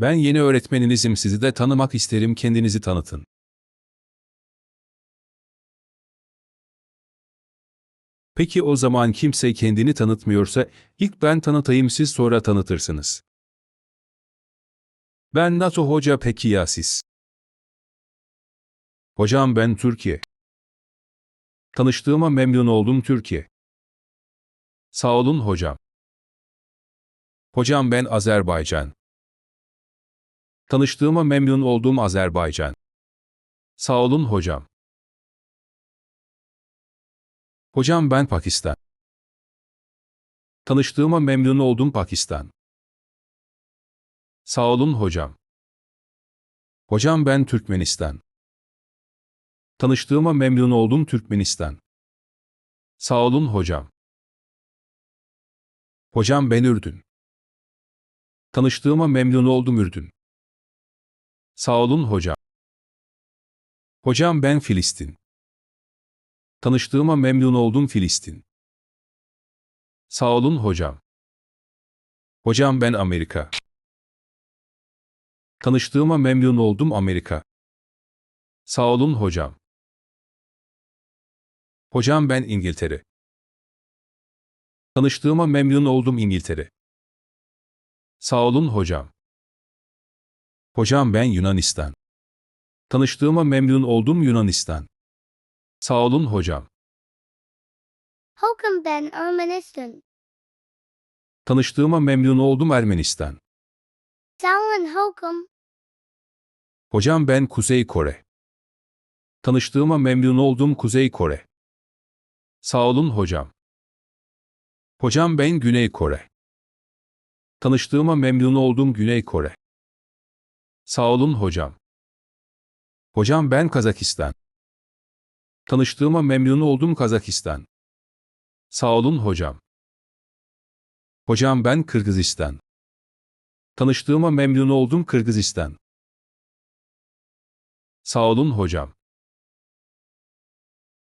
Ben yeni öğretmeninizim sizi de tanımak isterim kendinizi tanıtın. Peki o zaman kimse kendini tanıtmıyorsa ilk ben tanıtayım siz sonra tanıtırsınız. Ben NATO Hoca peki ya siz? Hocam ben Türkiye. Tanıştığıma memnun oldum Türkiye. Sağ olun hocam. Hocam ben Azerbaycan. Tanıştığıma memnun oldum Azerbaycan. Sağ olun hocam. Hocam ben Pakistan. Tanıştığıma memnun oldum Pakistan. Sağ olun hocam. Hocam ben Türkmenistan. Tanıştığıma memnun oldum Türkmenistan. Sağ olun hocam. Hocam ben Ürdün. Tanıştığıma memnun oldum Ürdün. Sağ olun hocam. Hocam ben Filistin. Tanıştığıma memnun oldum Filistin. Sağ olun hocam. Hocam ben Amerika. Tanıştığıma memnun oldum Amerika. Sağ olun hocam. Hocam ben İngiltere. Tanıştığıma memnun oldum İngiltere. Sağ olun hocam. Hocam ben Yunanistan. Tanıştığıma memnun oldum Yunanistan. Sağ olun hocam. Hocam ben Ermenistan. Tanıştığıma memnun oldum Ermenistan. Sağ olun hocam. Hocam ben Kuzey Kore. Tanıştığıma memnun oldum Kuzey Kore. Sağ olun hocam. Hocam ben Güney Kore. Tanıştığıma memnun oldum Güney Kore. Sağ olun hocam. Hocam ben Kazakistan. Tanıştığıma memnun oldum Kazakistan. Sağ olun hocam. Hocam ben Kırgızistan. Tanıştığıma memnun oldum Kırgızistan. Sağ olun hocam.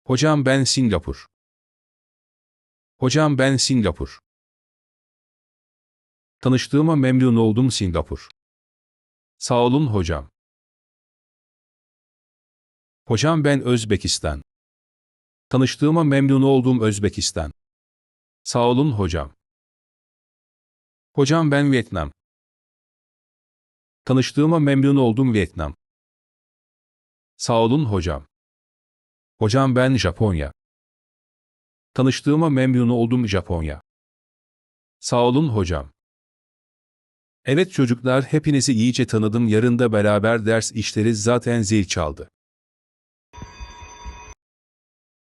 Hocam ben Singapur. Hocam ben Singapur. Tanıştığıma memnun oldum Singapur. Sağ olun hocam. Hocam ben Özbekistan. Tanıştığıma memnun oldum Özbekistan. Sağ olun hocam. Hocam ben Vietnam. Tanıştığıma memnun oldum Vietnam. Sağ olun hocam. Hocam ben Japonya. Tanıştığıma memnun oldum Japonya. Sağ olun hocam. Evet çocuklar hepinizi iyice tanıdım yarın da beraber ders işleriz zaten zil çaldı.